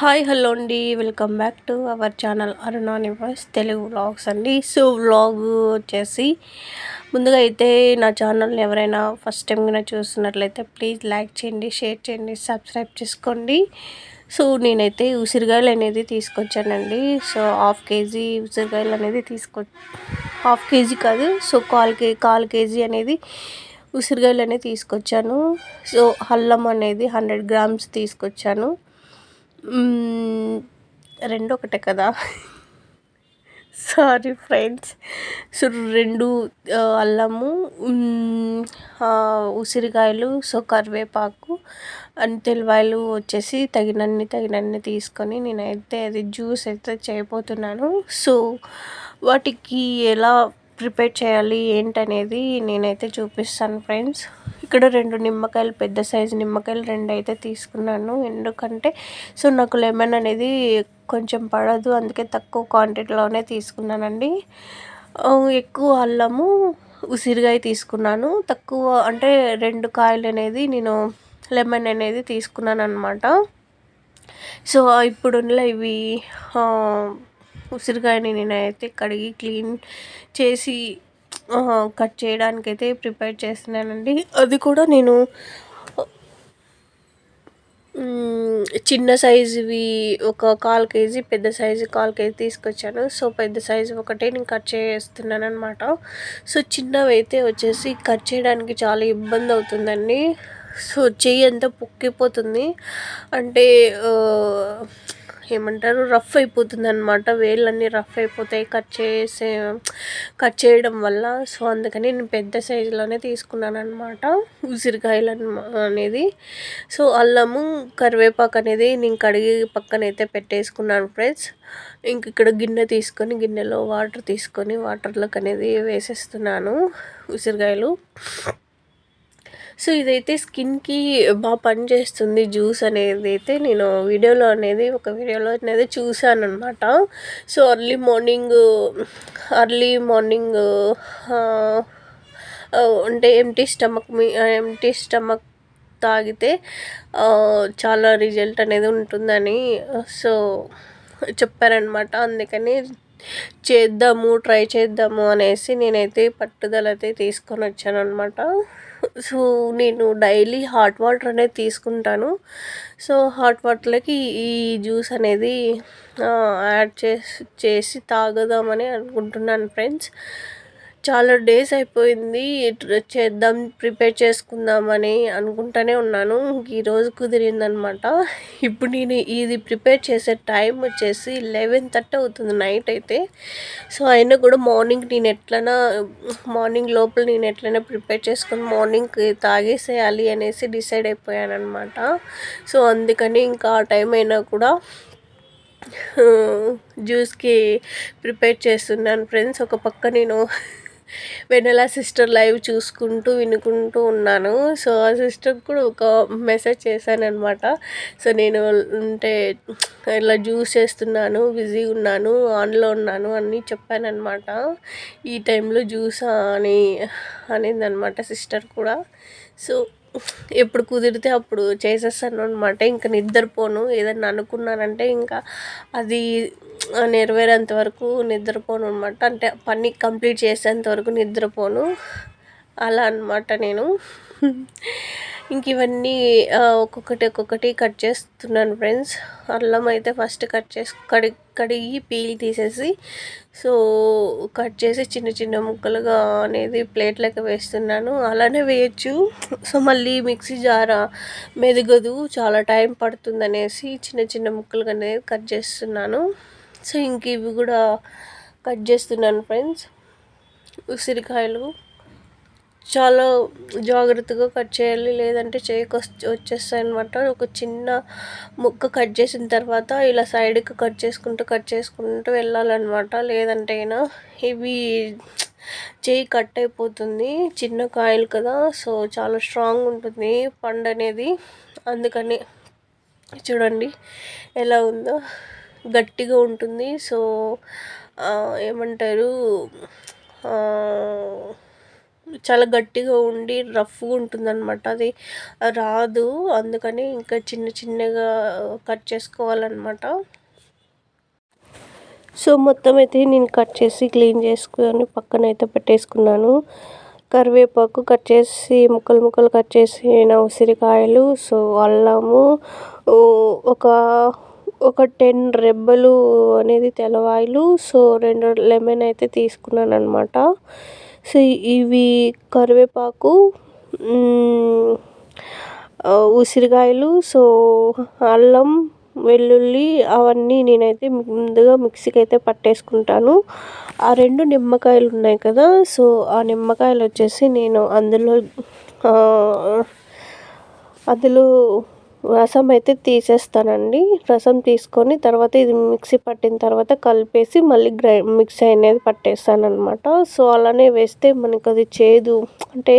Hi hello అండి. Welcome back to our channel Aruna Nivas Telugu vlogs అండి. So vlog వచ్చేసి ముందుగా అయితే నా ఛానల్ని ఎవరైనా ఫస్ట్ టైం కన్నా చూస్తున్నట్లయితే ప్లీజ్ లైక్ చేయండి షేర్ చేయండి సబ్స్క్రైబ్ చేసుకోండి. సో నేనైతే ఉసిరికాయలు అనేది తీసుకొచ్చానండి. సో హాఫ్ కేజీ ఉసిరికాయలు అనేది తీసుకొ హాఫ్ కేజీ కాదు సో కాల్ కే కాల్ కేజీ అనేది ఉసిరికాయలు అనేది తీసుకొచ్చాను. సో అల్లం అనేది హండ్రెడ్ గ్రామ్స్ తీసుకొచ్చాను. రెండు ఒకటే కదా. సారీ ఫ్రెండ్స్ సో రెండు అల్లము ఉసిరికాయలు సో కరివేపాకు అండ్ తెల్లవాయలు వచ్చేసి తగినన్ని తగినన్ని తీసుకొని నేనైతే అది జ్యూస్ అయితే చేయబోతున్నాను. సో వాటికి ఎలా ప్రిపేర్ చేయాలి ఏంటనేది నేనైతే చూపిస్తాను ఫ్రెండ్స్ ఇక్కడ రెండు నిమ్మకాయలు పెద్ద సైజు నిమ్మకాయలు రెండు అయితే తీసుకున్నాను. ఎందుకంటే సో నాకు లెమన్ అనేది కొంచెం పడదు అందుకే తక్కువ క్వాంటిటీలోనే తీసుకున్నానండి. ఎక్కువ అల్లము ఉసిరికాయ తీసుకున్నాను. తక్కువ అంటే రెండు కాయలు అనేది నేను లెమన్ అనేది తీసుకున్నాను అనమాట సో ఇప్పుడు ఇవి ఉసిరికాయని నేనైతే కడిగి క్లీన్ చేసి కట్ చేయడానికైతే ప్రిపేర్ చేస్తున్నానండి. అది కూడా నేను చిన్న సైజువి ఒక కాల్ కేజీ పెద్ద సైజు కాల్ కేజీ తీసుకొచ్చాను. సో పెద్ద సైజు ఒకటే నేను కట్ చేస్తున్నాను అనమాట సో చిన్నవి అయితే వచ్చేసి కట్ చేయడానికి చాలా ఇబ్బంది అవుతుందండి సో చెయ్యి అంతా పొక్కిపోతుంది. అంటే ఏమంటారు రఫ్ అయిపోతుంది అనమాట వేళ్ళన్నీ రఫ్ అయిపోతాయి కట్ చేసే కట్ చేయడం వల్ల. సో అందుకని నేను పెద్ద సైజులోనే తీసుకున్నాను అనమాట ఉసిరికాయలు అనేది. సో అల్లము కరివేపాకు అనేది నేను కడిగి పక్కన అయితే పెట్టేసుకున్నాను ఫ్రెండ్స్. ఇంక ఇక్కడ గిన్నె తీసుకొని గిన్నెలో వాటర్ తీసుకొని వాటర్లోకి అనేది వేసేస్తున్నాను ఉసిరికాయలు. సో ఇదైతే స్కిన్కి బాగా పనిచేస్తుంది జ్యూస్ అనేది అయితే నేను వీడియోలో అనేది ఒక వీడియోలో అనేది చూశాను అనమాట so early morning early morning అంటే ఎంటీ స్టమక్ మీ ఎంటీ స్టమక్ తాగితే చాలా రిజల్ట్ అనేది ఉంటుందని సో చెప్పారనమాట అందుకని చేద్దాము ట్రై చేద్దాము అనేసి నేనైతే పట్టుదల అయితే తీసుకొని వచ్చాను అనమాట సో నేను డైలీ హాట్ వాటర్ అనేది తీసుకుంటాను. సో హాట్ వాటర్లోకి ఈ జ్యూస్ అనేది యాడ్ చేసి చేసి తాగుదామని అనుకుంటున్నాను ఫ్రెండ్స్. చాలా డేస్ అయిపోయింది. చేద్దాం ప్రిపేర్ చేసుకుందామని అనుకుంటూనే ఉన్నాను. ఈరోజు కుదిరిందనమాట. ఇప్పుడు నేను ఇది ప్రిపేర్ చేసే టైం వచ్చేసి లెవెన్ థర్టీ అవుతుంది నైట్ అయితే. సో అయినా కూడా మార్నింగ్ నేను ఎట్లైనా మార్నింగ్ లోపల నేను ఎట్లైనా ప్రిపేర్ చేసుకుని మార్నింగ్ తాగేసేయాలి అనేసి డిసైడ్ అయిపోయాను అనమాట సో అందుకని ఇంకా ఆ టైం అయినా కూడా జ్యూస్కి ప్రిపేర్ చేస్తున్నాను. ఫ్రెండ్స్ ఒక పక్క నేను వెనెలా సిస్టర్ లైవ్ చూసుకుంటూ వినుకుంటూ ఉన్నాను. సో ఆ సిస్టర్కి కూడా ఒక మెసేజ్ చేశాను అనమాట సో నేను అంటే ఇలా జ్యూస్ చేస్తున్నాను బిజీ ఉన్నాను ఆన్లో ఉన్నాను అని చెప్పాను అనమాట ఈ టైంలో జ్యూస్ అని అనిందనమాట సిస్టర్ కూడా. సో ఎప్పుడు కుదిరితే అప్పుడు చేసేస్తాను అనమాట ఇంకా నిద్రపోను. ఏదన్నా అనుకున్నానంటే ఇంకా అది నెరవేరేంత వరకు నిద్రపోను అనమాట అంటే పని కంప్లీట్ చేసేంత వరకు నిద్రపోను. అలా అనమాట నేను. ఇంక ఇవన్నీ ఒక్కొక్కటి ఒక్కొక్కటి కట్ చేస్తున్నాను ఫ్రెండ్స్. అల్లం అయితే ఫస్ట్ కట్ చేసి కడి కడిగి పీల్ తీసేసి సో కట్ చేసి చిన్న చిన్న ముక్కలుగా అనేది ప్లేట్లకు వేస్తున్నాను. అలానే వేయచ్చు. సో మళ్ళీ మిక్సీ జార మెదగదు. చాలా టైం పడుతుంది అనేసి చిన్న చిన్న ముక్కలుగా అనేది కట్ చేస్తున్నాను. సో ఇంక ఇవి కూడా కట్ చేస్తున్నాను ఫ్రెండ్స్. ఉసిరికాయలు. చాలా జాగ్రత్తగా కట్ చేయాలి. లేదంటే చేయికి వచ్చేస్తాయి అనమాట ఒక చిన్న ముక్క కట్ చేసిన తర్వాత ఇలా సైడ్కి కట్ చేసుకుంటూ కట్ చేసుకుంటూ వెళ్ళాలన్నమాట. లేదంటే అయినా ఇవి చేయి కట్ అయిపోతుంది. చిన్న కాయలు కదా. సో చాలా స్ట్రాంగ్ ఉంటుంది పండు అనేది. అందుకని చూడండి ఎలా ఉందో. గట్టిగా ఉంటుంది. సో ఏమంటారు? చాలా గట్టిగా ఉండి రఫ్గా ఉంటుందన్నమాట. అది రాదు. అందుకని ఇంకా చిన్న చిన్నగా కట్ చేసుకోవాలన్నమాట. సో మొత్తం అయితే నేను కట్ చేసి క్లీన్ చేసుకొని పక్కన అయితే పెట్టేసుకున్నాను. కరివేపాకు కట్ చేసి ముక్కలు ముక్కలు కట్ చేసిన ఉసిరికాయలు సో అల్లము ఒక ఒక టెన్ రెబ్బలు అనేది తెల్లవాయలు సో రెండు లెమన్ అయితే తీసుకున్నాను అనమాట సో ఇవి కరివేపాకు ఉసిరికాయలు సో అల్లం వెల్లుల్లి అవన్నీ నేనైతే ముందుగా మిక్సీకి అయితే పట్టేసుకుంటాను. ఆ రెండు నిమ్మకాయలు ఉన్నాయి కదా సో ఆ నిమ్మకాయలు వచ్చేసి నేను అందులో అందులో రసం అయితే తీసేస్తానండి. రసం తీసుకొని తర్వాత ఇది మిక్సీ పట్టిన తర్వాత కలిపేసి మళ్ళీ గ్రై మిక్సీ అనేది పట్టేస్తానమాట సో అలానే వేస్తే మనకు అది చేదు అంటే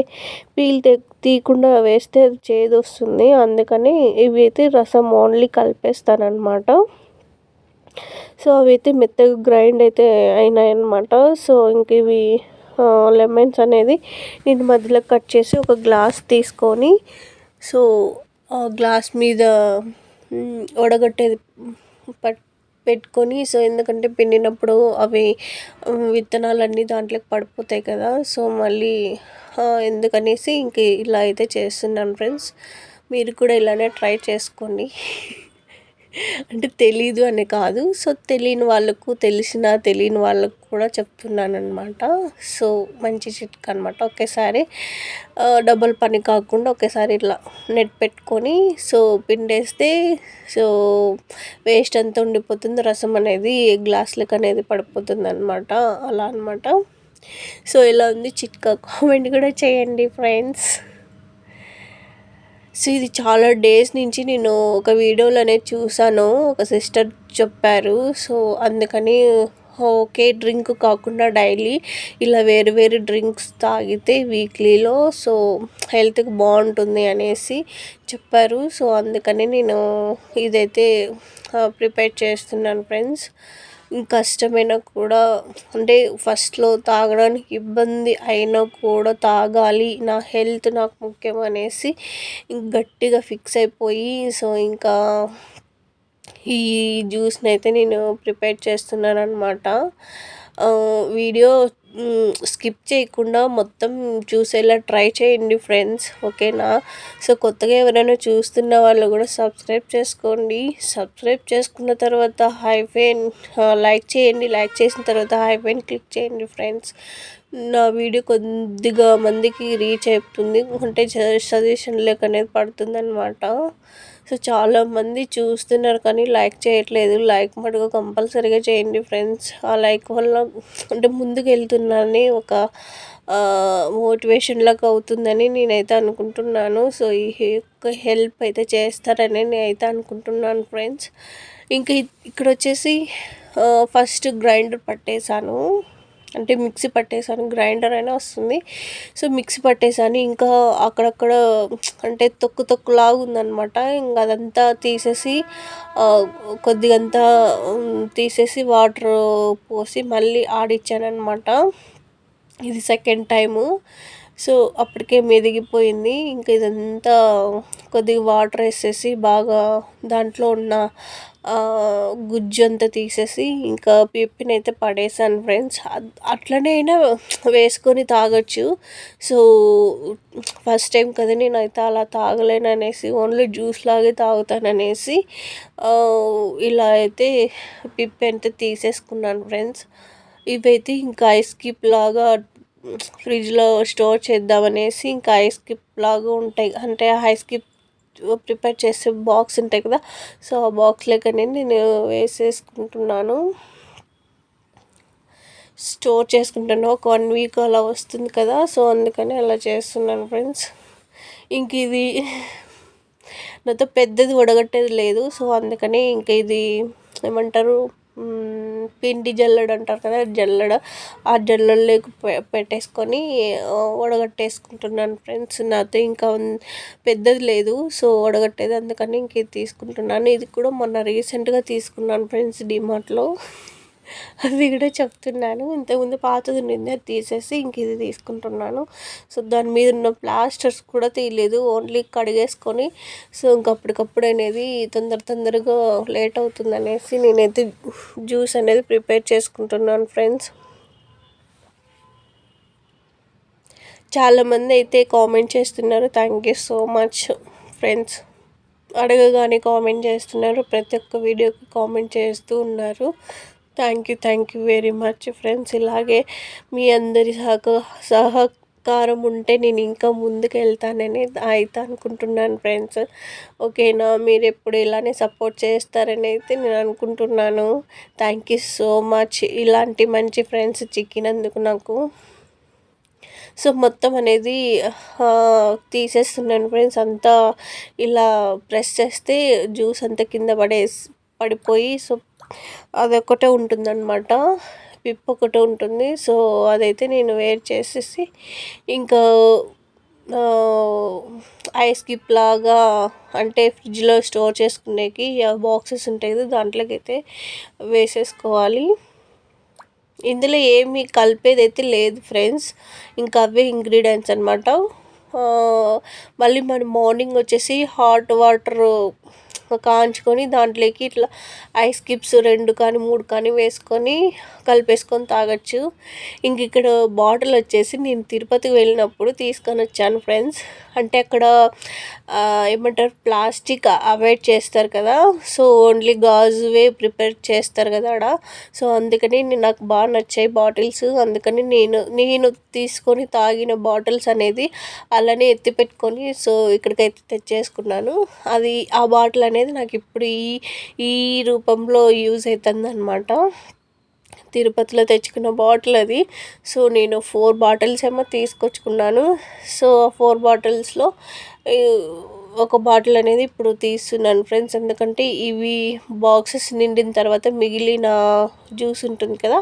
పీల్ తీయకుండా వేస్తే అది చేదు వస్తుంది. అందుకని ఇవి అయితే రసం ఓన్లీ కలిపేస్తాను సో అవి అయితే మెత్తగా గ్రైండ్ అయితే అయినాయి అనమాట సో ఇంక ఇవి లెమన్స్ అనేది నేను మధ్యలో కట్ చేసి ఒక గ్లాస్ తీసుకొని సో గ్లాస్ మీద వడగట్టేది పట్ పెట్టుకొని సో ఎందుకంటే పిండినప్పుడు అవి విత్తనాలన్నీ దాంట్లోకి పడిపోతాయి కదా సో మళ్ళీ ఎందుకనేసి ఇంక ఇలా అయితే చేస్తున్నాను ఫ్రెండ్స్. మీరు కూడా ఇలానే ట్రై చేసుకోండి. అంటే తెలీదు అని కాదు. సో తెలియని వాళ్ళకు తెలిసిన తెలియని వాళ్ళకు కూడా చెప్తున్నాను అనమాట సో మంచి చిట్కా అనమాట ఒకేసారి డబల్ పని కాకుండా ఒకేసారి ఇట్లా నెట్ పెట్టుకొని సో పిండేస్తే సో వేస్ట్ అంతా ఉండిపోతుంది. రసం అనేది గ్లాసులకు అనేది పడిపోతుంది అనమాట అలా అనమాట సో ఇలా ఉంది చిట్కా కామెంట్ కూడా చేయండి ఫ్రెండ్స్. సో ఇది చాలా డేస్ నుంచి నేను ఒక వీడియోలో అనేది చూసాను ఒక సిస్టర్ చెప్పారు. సో అందుకని ఓకే డ్రింక్ కాకుండా డైలీ ఇలా వేరు వేరు డ్రింక్స్ తాగితే వీక్లీలో సో హెల్త్కి బాగుంటుంది అనేసి చెప్పారు. సో అందుకని నేను ఇదైతే ప్రిపేర్ చేస్తున్నాను ఫ్రెండ్స్. కష్టమైనా కూడా అంటే ఫస్ట్లో తాగడానికి ఇబ్బంది అయినా కూడా తాగాలి. నా హెల్త్ నాకు ముఖ్యం అనేసి గట్టిగా ఫిక్స్ అయిపోయి సో ఇంకా ఈ జ్యూస్ని అయితే నేను ప్రిపేర్ చేస్తున్నాను అనమాట వీడియో స్కిప్ చేయకుండా మొత్తం చూసేలా ట్రై చేయండి ఫ్రెండ్స్ ఓకేనా? సో కొత్తగా ఎవరైనా చూస్తున్న వాళ్ళు కూడా సబ్స్క్రైబ్ చేసుకోండి. సబ్స్క్రైబ్ చేసుకున్న తర్వాత హైఫైన్ లైక్ చేయండి. లైక్ చేసిన తర్వాత హైఫైన్ క్లిక్ చేయండి ఫ్రెండ్స్. నా వీడియో కొద్దిగా మందికి రీచ్ అవుతుంది అంటే సజెషన్ లెక్క అనేది పడుతుంది అనమాట సో చాలామంది చూస్తున్నారు కానీ లైక్ చేయట్లేదు. లైక్ మటుకు కంపల్సరీగా చేయండి ఫ్రెండ్స్. ఆ లైక్ వల్ల అంటే ముందుకు వెళ్తున్నానని ఒక మోటివేషన్ లాగా అవుతుందని నేనైతే అనుకుంటున్నాను. సో ఈ యొక్క హెల్ప్ అయితే చేస్తారని నేనైతే అనుకుంటున్నాను ఫ్రెండ్స్. ఇంకా ఇక్కడ వచ్చేసి ఫస్ట్ గ్రైండర్ పట్టేశాను. అంటే మిక్సీ పట్టేసాను గ్రైండర్ అయినా వస్తుంది. సో మిక్సీ పట్టేసాను. ఇంకా అక్కడక్కడ అంటే తొక్కు తొక్కులాగా ఉందనమాట ఇంకా అదంతా తీసేసి కొద్దిగంతా తీసేసి వాటర్ పోసి మళ్ళీ ఆడిచ్చాను అనమాట ఇది సెకండ్ టైము. సో అప్పటికే మెదిగిపోయింది. ఇంకా ఇదంతా కొద్దిగా వాటర్ వేసేసి బాగా దాంట్లో ఉన్న గుజ్జు అంతా తీసేసి ఇంకా పిప్పిని అయితే పడేసాను ఫ్రెండ్స్. అట్లనే అయినా వేసుకొని తాగొచ్చు. సో ఫస్ట్ టైం కదా నేనైతే అలా తాగలేను అనేసి ఓన్లీ జ్యూస్ లాగే తాగుతాననేసి ఇలా అయితే పిప్పి అయితే తీసేసుకున్నాను ఫ్రెండ్స్. ఇవైతే ఇంకా ఐస్ కిప్ లాగా ఫ్రిడ్జ్లో స్టోర్ చేద్దామనేసి ఇంకా ఐస్ కిప్ లాగా ఉంటాయి. అంటే ఐస్ కిప్ ప్రిపేర్ చేసే బాక్స్ ఉంటాయి కదా సో ఆ బాక్స్లోకనే నేను వేసేసుకుంటున్నాను. స్టోర్ చేసుకుంటాను. ఒక వన్ వీక్ అలా వస్తుంది కదా సో అందుకని అలా చేస్తున్నాను ఫ్రెండ్స్. ఇంక ఇది నాతో పెద్దది వడగట్టేది లేదు సో అందుకని ఇంక ఇది ఏమంటారు పిండి జల్లెడ అంటారు కదా జల్లెడ. ఆ జల్లెడలోకి పెట్టేసుకొని వడగట్టేసుకుంటున్నాను ఫ్రెండ్స్. నాతో ఇంకా పెద్దది లేదు సో వడగట్టేది అందుకని ఇంక తీసుకుంటున్నాను. ఇది కూడా మొన్న రీసెంట్గా తీసుకున్నాను ఫ్రెండ్స్ డిమార్ట్లో. అది కూడా చెప్తున్నాను. ఇంతకుముందు పాతది ఉండింది అది తీసేసి ఇంక ఇది తీసుకుంటున్నాను. సో దాని మీద ఉన్న ప్లాస్టర్స్ కూడా తీయలేదు. ఓన్లీ కడిగేసుకొని సో ఇంకప్పటికప్పుడు అనేది తొందర తొందరగా లేట్ అవుతుంది అనేసి నేనైతే జ్యూస్ అనేది ప్రిపేర్ చేసుకుంటున్నాను ఫ్రెండ్స్. చాలామంది అయితే కామెంట్ చేస్తున్నారు thank you so much friends. అడగగానే కామెంట్ చేస్తున్నారు ప్రతి ఒక్క వీడియోకి కామెంట్ చేస్తూ ఉన్నారు. Thank you thank you very much friends. ఇలాగే మీ అందరి సహక సహకారం ఉంటే నేను ఇంకా ముందుకు వెళ్తానని అయితే అనుకుంటున్నాను ఫ్రెండ్స్. ఓకేనా? మీరు ఎప్పుడు ఇలానే సపోర్ట్ చేస్తారని అయితే నేను అనుకుంటున్నాను. Thank you so much. ఇలాంటి మంచి ఫ్రెండ్స్ చిక్కినందుకు నాకు. సో మొత్తం అనేది తీసేస్తున్నాను ఫ్రెండ్స్. అంతా ఇలా ప్రెస్ చేస్తే జ్యూస్ అంతా కింద పడేసి పడిపోయి సో అదొక్కటే ఉంటుందన్నమాట. పిప్ ఒకటే ఉంటుంది. సో అదైతే నేను వేర్ చేసేసి ఇంకా ఐస్ కిప్ లాగా అంటే ఫ్రిడ్జ్లో స్టోర్ చేసుకునేకి బాక్సెస్ ఉంటాయి కదా దాంట్లోకి అయితే వేసేసుకోవాలి. ఇందులో ఏమి కలిపేది అయితే లేదు ఫ్రెండ్స్. ఇంకా అవే ఇంగ్రీడియంట్స్ అనమాట మళ్ళీ మనం మార్నింగ్ వచ్చేసి హాట్ వాటర్ కాంచుకొని దాంట్లోకి ఇట్లా ఐస్ క్యూబ్స్ రెండు కానీ మూడు కానీ వేసుకొని కలిపేసుకొని తాగొచ్చు. ఇంక ఇక్కడ బాటిల్ వచ్చేసి నేను తిరుపతికి వెళ్ళినప్పుడు తీసుకొని వచ్చాను ఫ్రెండ్స్. అంటే అక్కడ ఏమంటారు ప్లాస్టిక్ అవాయిడ్ చేస్తారు కదా. సో ఓన్లీ గాజువే ప్రిపేర్ చేస్తారు కదా ఆడ. సో అందుకని నాకు బాగా నచ్చాయి బాటిల్స్. అందుకని నేను నేను తీసుకొని తాగిన బాటిల్స్ అనేది అలానే ఎత్తి పెట్టుకొని సో ఇక్కడికైతే తెచ్చేసుకున్నాను. అది ఆ బాటిల్ అనేది నాకు ఇప్పుడు ఈ ఈ రూపంలో యూజ్ అవుతుంది అనమాట తిరుపతిలో తెచ్చుకున్న బాటిల్ అది. సో నేను ఫోర్ బాటిల్స్ ఏమో తీసుకొచ్చుకున్నాను. సో ఫోర్ బాటిల్స్లో ఒక బాటిల్ అనేది ఇప్పుడు తీస్తున్నాను ఫ్రెండ్స్. ఎందుకంటే ఇవి బాక్సెస్ నిండిన తర్వాత మిగిలిన జ్యూస్ ఉంటుంది కదా.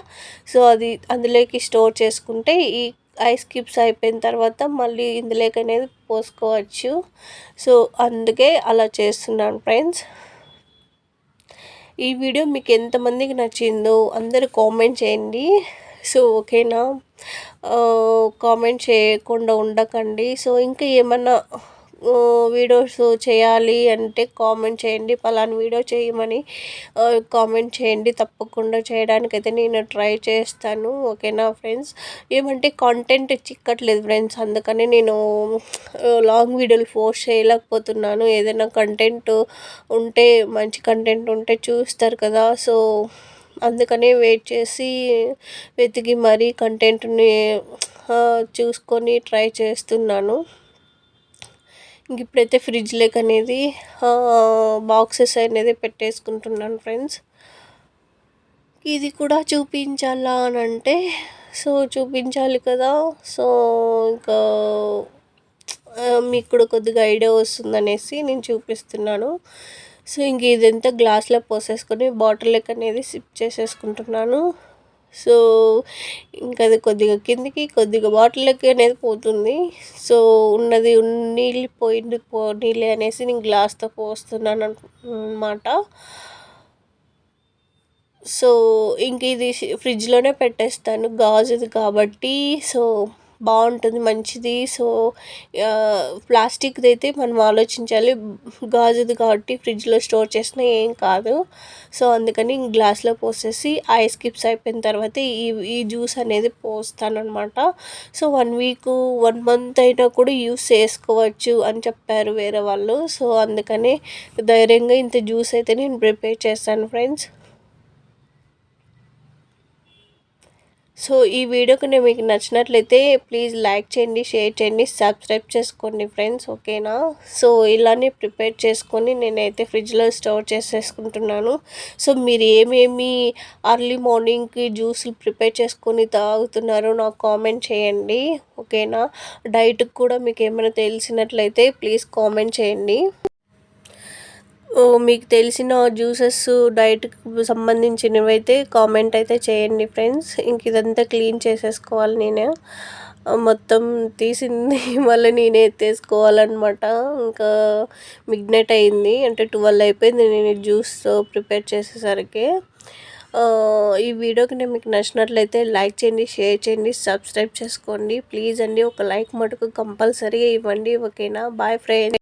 సో అది అందులోకి స్టోర్ చేసుకుంటే ఈ ఐస్ క్యూబ్స్ అయిపోయిన తర్వాత మళ్ళీ ఇందులోకి అనేది పోసుకోవచ్చు. సో అందుకే అలా చేస్తున్నాను ఫ్రెండ్స్. ఈ వీడియో మీకు ఎంతమందికి నచ్చిందో అందరూ కామెంట్ చేయండి. సో ఓకేనా? కామెంట్ చేయకుండా ఉండకండి. సో ఇంకా ఏమన్నా వీడియోస్ చేయాలి అంటే కామెంట్ చేయండి పలానా వీడియో చేయమని కామెంట్ చేయండి తప్పకుండా చేయడానికైతే నేను ట్రై చేస్తాను ఓకేనా ఫ్రెండ్స్? ఏమంటే కంటెంట్ చిక్కట్లేదు ఫ్రెండ్స్ అందుకని నేను లాంగ్ వీడియోలు పోస్ట్ చేయలేకపోతున్నాను. ఏదైనా కంటెంట్ ఉంటే మంచి కంటెంట్ ఉంటే చూస్తారు కదా సో అందుకనే వెయిట్ చేసి వెతికి మరీ కంటెంట్ని చూసుకొని ట్రై చేస్తున్నాను. ఇప్పుడైతే ఫ్రిడ్జ్ లేక్ అనేది బాక్సెస్ అనేది పెట్టేసుకుంటున్నాను ఫ్రెండ్స్ ఇది కూడా చూపించాలా అని అంటే సో చూపించాలి కదా. సో ఇంకా మీకు కూడా కొద్దిగా ఐడియా వస్తుందనేసి నేను చూపిస్తున్నాను. సో ఇంక ఇదంతా గ్లాస్లో పోసేసుకొని బాటిల్ లెక్క అనేది సిప్ చేసేసుకుంటున్నాను. సో ఇంకా అది కొద్దిగా కిందికి కొద్దిగా బాటిల్లోకి అనేది పోతుంది. సో ఉన్నది నీళ్ళు పోయింది పో నీళ్ళే అనేసి నేను గ్లాస్తో పోస్తున్నాను అనమాట సో ఇంక ఇది ఫ్రిడ్జ్లోనే పెట్టేస్తాను. గాజుది కాబట్టి సో బాగుంటుంది మంచిది. సో ప్లాస్టిక్ది అయితే మనం ఆలోచించాలి. గాజుది కాబట్టి ఫ్రిడ్జ్లో స్టోర్ చేసినా ఏం కాదు. సో అందుకని గ్లాస్లో పోసేసి ఐస్ క్యూబ్స్ అయిపోయిన తర్వాత ఈ ఈ జ్యూస్ అనేది పోస్తానమాట so one week one month అయినా కూడా యూస్ చేసుకోవచ్చు అని చెప్పారు వేరే వాళ్ళు. సో అందుకని ధైర్యంగా ఇంత జ్యూస్ అయితే నేను ప్రిపేర్ చేస్తాను ఫ్రెండ్స్. సో ఈ వీడియోకి నేను మీకు నచ్చినట్లయితే ప్లీజ్ లైక్ చేయండి షేర్ చేయండి సబ్స్క్రైబ్ చేసుకోండి ఫ్రెండ్స్ ఓకేనా? సో ఇలానే ప్రిపేర్ చేసుకొని నేనైతే ఫ్రిడ్జ్లో స్టోర్ చేసేసుకుంటున్నాను. సో మీరు ఏమేమి అర్లీ మార్నింగ్కి జ్యూస్లు ప్రిపేర్ చేసుకొని తాగుతున్నారో నాకు కామెంట్ చేయండి ఓకేనా? డైట్కి కూడా మీకు ఏమైనా తెలిసినట్లయితే ప్లీజ్ కామెంట్ చేయండి. మీకు తెలిసిన జ్యూసెస్ డైట్కి సంబంధించినవి అయితే కామెంట్ అయితే చేయండి ఫ్రెండ్స్. ఇంక ఇదంతా క్లీన్ చేసేసుకోవాలి నేనే. మొత్తం తీసింది మళ్ళీ నేనే ఎత్తేసుకోవాలన్నమాట. ఇంకా మిగ్నెట్ అయింది. అంటే ట్వెల్వ్ అయిపోయింది నేను జ్యూస్ ప్రిపేర్ చేసేసరికి. ఈ వీడియోకి నేను మీకు నచ్చినట్లయితే లైక్ చేయండి షేర్ చేయండి సబ్స్క్రైబ్ చేసుకోండి. ప్లీజ్ అండి ఒక లైక్ మటుకు కంపల్సరీగా ఇవ్వండి. ఓకేనా? Boy friend